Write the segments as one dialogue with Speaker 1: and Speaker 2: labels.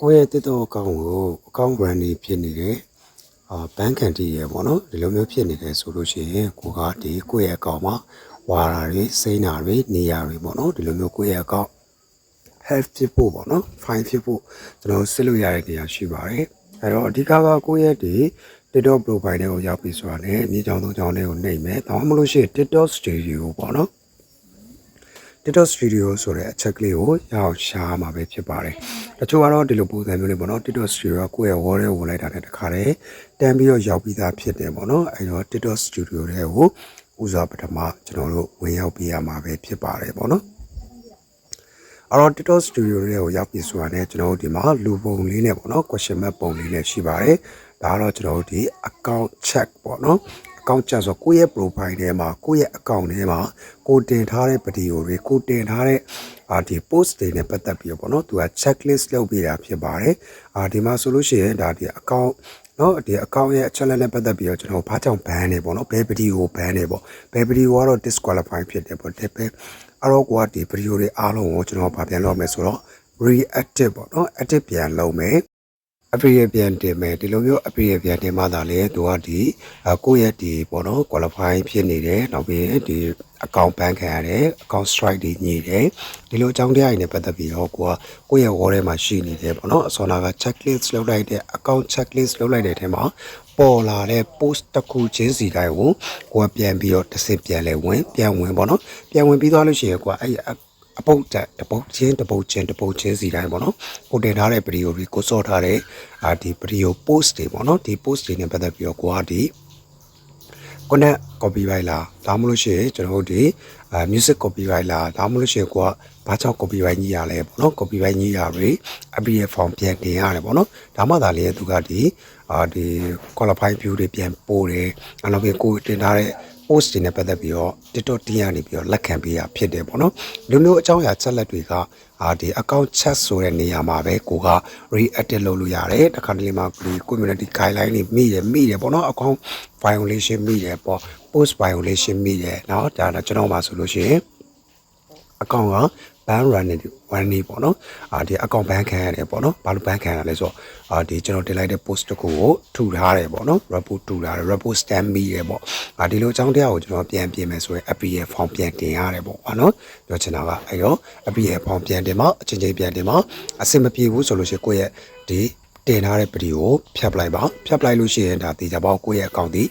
Speaker 1: ကိုယ့်ရဲ့တစ်တော့အကောင့်ကိုအကောင့် brand နေဖြစ်နေတယ်အာဘန်းကန်တီးရယ်ပေါ့နော်ဒီလိုမျိုးဖြစ်နေတယ်ဆိုလို့ရှိရင်ကိုကဒီကိုယ့်ရဲ့အကောင့်မှာဝါတာတွေစိမ့်တာတွေနေရာတွေပေါ့နော်ဒီလိုမျိုးကိုယ့်ရဲ့အကောင့် health ဖြစ်ဖို့ပေါ့နော် fine ဖြစ်ဖို့ကျွန်တော်စစ်လို့ရတဲ့နေရာရှိပါတယ်အဲတော့အဓိကကကိုယ့်ရဲ့ဒီ TikTok profile တွေကိုရောက်ပြီဆိုတာနဲ့မြေချောင်းသုံးချောင်းလေးကိုနှိပ်မယ်ဒါမှမဟုတ်လို့ရှိရင် TikTok studio ပေါ့နော် TikTok Studio ဆိုတဲ့အချက်ကလေးကိုရအောင်ရှားမှာပဲဖြစ်ပါတယ်။တချို့ကတော့ဒီလိုပုံစံမျိုးလေးပေါ့နော် TikTok Studio ကကိုယ့်ရဲ့ wall ထဲဝင်လိုက်တာနဲ့တခါတည်းတန်းပြီးတော့ရောက်ပြီးသားဖြစ်တယ်ပေါ့နော်။အဲဒီတော့ TikTok Studio တွေကိုဦးစွာပထမကျွန်တော်တို့ဝင်ရောက်ပြီးရမှာပဲဖြစ်ပါတယ်ပေါ့နော်။အဲ့တော့ TikTok Studio တွေကိုရောက်ပြီဆိုတာနဲ့ကျွန်တော်တို့ဒီမှာလူပုံလေးနဲ့ပေါ့နော် question mark ပုံလေးနဲ့ရှိပါတယ်။ဒါကတော့ကျွန်တော်တို့ဒီ account check ပေါ့နော်။ account ကြဆိုကိုယ့်ရဲ့ profile ထဲမှာကိုယ့်ရဲ့ account ထဲမှာကိုတင်ထားတဲ့ video တွေကိုတင်ထားတဲ့အာဒီ post တွေနဲ့ပတ်သက်ပြီးတော့ပေါ့နော်သူက checklist လုပ်ပေးတာဖြစ်ပါတယ်အာဒီမှာဆိုလို့ရှိရင်ဒါဒီ account နော်ဒီ account ရဲ့ challenge နဲ့ပတ်သက်ပြီးတော့ကျွန်တော်ဘာကြောင့် ban နေပေါ့နော်ဘယ် video ကို ban နေပေါ့ဘယ် video ကတော့ disqualify ဖြစ်တယ်ပေါ့ဒါပဲအဲ့တော့ကိုကဒီ video တွေအားလုံးကိုကျွန်တော်ဗာပြန်လုပ်မယ်ဆိုတော့ reactive ပေါ့နော် active ပြန်လုပ်မယ် အပြည့်ပြန်တင်မယ်ဒီလိုမျိုးအပြည့်ပြန်တင်မှသာလေသူကဒီအကိုယ့်ရဲ့ဒီပေါ့နော် qualify ဖြစ်နေတယ်နောက်ပြီးဒီ account ban ခံရတယ် account strike တွေညှိတယ်ဒီလိုအကြောင်းတရားတွေနဲ့ပတ်သက်ပြီးတော့ကိုကကိုယ့်ရဲ့ wall ထဲမှာရှိနေတယ်ပေါ့နော်အစောနာက checklist လုပ်လိုက်တဲ့ account checklist လုပ်လိုက်တဲ့အထက်မှာပေါ်လာတဲ့ post တစ်ခုချင်းစီတိုင်းကိုကိုကပြန်ပြီးတော့တစ်စစ်ပြန်လဲဝင်ပြန်ဝင်ပေါ့နော်ပြန်ဝင်ပြီးသွားလို့ရှိရင်ကိုကအဲ့ အပုတ်တက်တပုတ်ချင်းတပုတ်ချင်းတပုတ်ချင်းစီတိုင်းပေါ့နော်ကိုတင်ထားတဲ့ဗီဒီယိုတွေကိုစော့ထားတဲ့အာဒီဗီဒီယို post တွေပေါ့နော်ဒီ post တွေနဲ့ပတ်သက်ပြီးတော့ကိုကဒီ connect copyright လားဒါမှမဟုတ်လို့ရှိရင်ကျွန်တော်တို့ဒီအာ music copyright လားဒါမှမဟုတ်လို့ရှိရင်ကိုကဘာကြောင့် copyright ကြီးရလဲပေါ့နော် copyright ကြီးရတွေအပြည့် form ပြန်တင်ရတယ်ပေါ့နော်ဒါမှသာလေသူကဒီအာဒီ qualify view တွေပြန်ပို့တယ်အဲ့တော့ကိုတင်ထားတဲ့ post တွေနဲ့ပတ်သက်ပြီးတော့ TikTok တင်းရနေပြီးတော့လက်ခံပေးရဖြစ်တယ်ပေါ့နော်လူမျိုးအကြောင်းအရာချက်လက်တွေကအာဒီ account chat ဆိုတဲ့နေရာမှာပဲကိုက reactive လုပ်လို့ရတယ်တခါတလေမှာဒီ community guideline တွေမိတယ်မိတယ်ပေါ့နော် account violation မိတယ်ပေါ့ post violation မိတယ်เนาะဒါတော့ကျွန်တော်မှာဆိုလို့ရှိရင် account က ban run နေ one နေပေါ့နော်အာဒီ account ban ခံရတယ်ပေါ့နော်ဘာလို့ ban ခံရလဲဆိုတော့အာဒီကျွန်တော်တင်လိုက်တဲ့ post တစ်ခုကိုထူထားတယ်ပေါ့နော် report ထူထားတယ် report stamp မိတယ်ပေါ့အာဒီလိုအကြောင်းတရားကိုကျွန်တော်ပြန်ပြင်မယ်ဆိုရင် appeal form ပြန်တင်ရတယ်ပေါ့ဟာနော်ပြောချင်တာကအဲ့တော့ appeal form ပြန်တင်မှာအချင်းချင်းပြန်တင်မှာအဆင်မပြေဘူးဆိုလို့ရှိရင်ကိုယ့်ရဲ့ဒီတင်ထားတဲ့ဗီဒီယိုဖြတ်ပလိုက်ပါဖြတ်ပလိုက်လို့ရှိရင်ဒါတေချာပေါ့ကိုယ့်ရဲ့ account ဒီ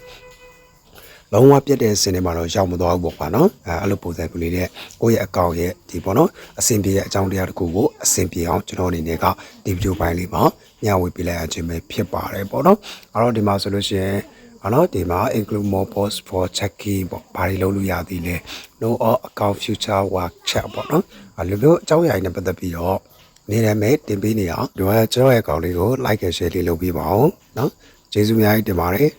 Speaker 1: လုံးဝပြတ်တဲ့စင်တွေမှာတော့ရောက်မသွားဘူးပေါ့ကွာနော်အဲအဲ့လိုပုံစံမျိုးလေးနဲ့ကိုယ့်ရဲ့အကောင့်ရဲ့ဒီပေါ့နော်အဆင်ပြေတဲ့အကြောင်းတရားတစ်ခုကိုအဆင်ပြေအောင်ကျွန်တော်အနေနဲ့ကဒီဗီဒီယိုပိုင်းလေးမှာမျှဝေပေးလိုက်ရခြင်းပဲဖြစ်ပါတယ်ပေါ့နော်အဲ့တော့ဒီမှာဆိုလို့ရှိရင်ော်နော်ဒီမှာ include more post for checking ပေါ့ဘာတွေလုပ်လို့ရသေးလဲ no all account future work chat ပေါ့နော်အဲ့လိုမျိုးအကြောင်းအရာတွေနဲ့ပတ်သက်ပြီးတော့နေရမယ်တင်ပေးနေအောင်ဒီကကျွန်တော်ရဲ့ account လေးကို like and share လေးလုပ်ပေးပါဦးနော်ကျေးဇူးများကြီးတင်ပါတယ်